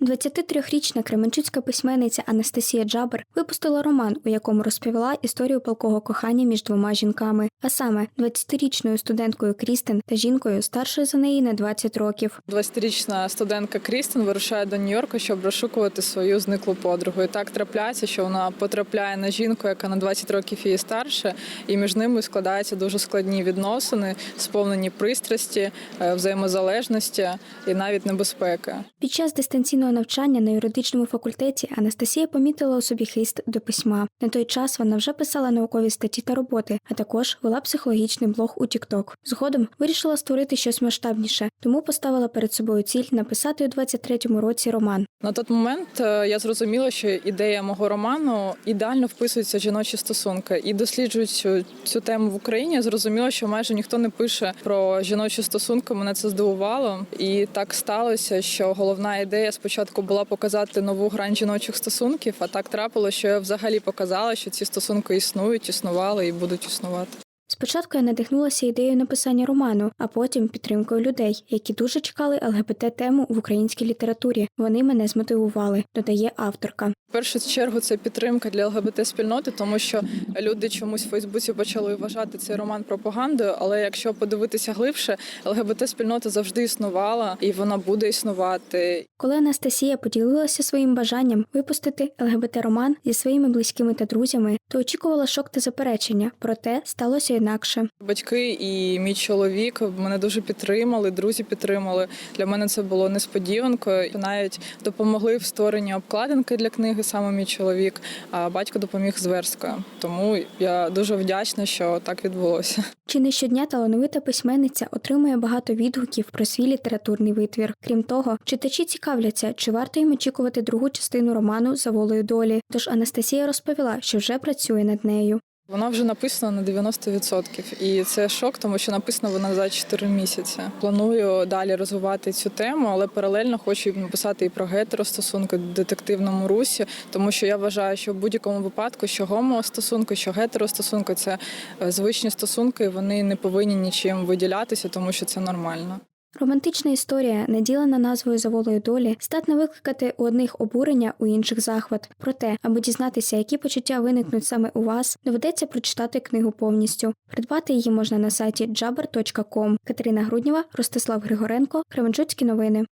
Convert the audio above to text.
23-річна кременчуцька письменниця Анастасія Джабер випустила роман, у якому розповіла історію палкого кохання між двома жінками, а саме 20-річною студенткою Крістен та жінкою старшою за неї на 20 років. 20-річна студентка Крістен вирушає до Нью-Йорка, щоб розшукувати свою зниклу подругу. І так трапляється, що вона потрапляє на жінку, яка на 20 років її старше, і між ними складаються дуже складні відносини, сповнені пристрасті, е, взаємозалежності і навіть небезпеки. Під час дистанційного навчання на юридичному факультеті Анастасія помітила у собі хист до письма. На той час вона вже писала наукові статті та роботи, а також вела психологічний блог у TikTok. Згодом вирішила створити щось масштабніше, тому поставила перед собою ціль написати у 23-му році роман. На той момент е, я зрозуміла, що ідея мого роману ідеально вписується в жіночі стосунки. І досліджуючи цю тему в Україні, я зрозуміла, що майже ніхто не пише про жіночі стосунки. Мене це здивувало. І так сталося, що головна ідея спочатку була показати нову грань жіночих стосунків, а так трапило, що я взагалі показала, що ці стосунки існують, існували і будуть існувати. Спочатку я надихнулася ідеєю написання роману, а потім підтримкою людей, які дуже чекали ЛГБТ тему в українській літературі. Вони мене змотивували, додає авторка. В першу чергу це підтримка для ЛГБТ спільноти, тому що люди чомусь в Фейсбуці почали вважати цей роман пропагандою. Але якщо подивитися глибше, ЛГБТ спільнота завжди існувала і вона буде існувати. Коли Анастасія поділилася своїм бажанням випустити ЛГБТ-роман зі своїми близькими та друзями, то очікувала шок та заперечення, проте сталося інакше. Батьки і мій чоловік мене дуже підтримали, друзі підтримали. Для мене це було несподіванкою. Навіть допомогли в створенні обкладинки для книги саме мій чоловік, а батько допоміг з версткою. Тому я дуже вдячна, що так відбулося. Чи не щодня талановита письменниця отримує багато відгуків про свій літературний витвір. Крім того, читачі цікавляться, чи варто їм очікувати другу частину роману за волею долі. Тож Анастасія розповіла, що вже працює над нею. Вона вже написана на 90%. і це шок, тому що написано вона за 4 місяці. Планую далі розвивати цю тему, але паралельно хочу написати і про гетеростосунки в детективному русі, тому що я вважаю, що в будь-якому випадку, що гомостосунки, що гетеростосунки це е, звичні стосунки, і вони не повинні нічим виділятися, тому що це нормально. Романтична історія, наділена назвою за волею долі, здатна викликати у одних обурення, у інших захват. Проте, аби дізнатися, які почуття виникнуть саме у вас, доведеться прочитати книгу повністю. Придбати її можна на сайті jabber.com. Катерина Груднєва, Ростислав Григоренко, Кременчуцькі новини.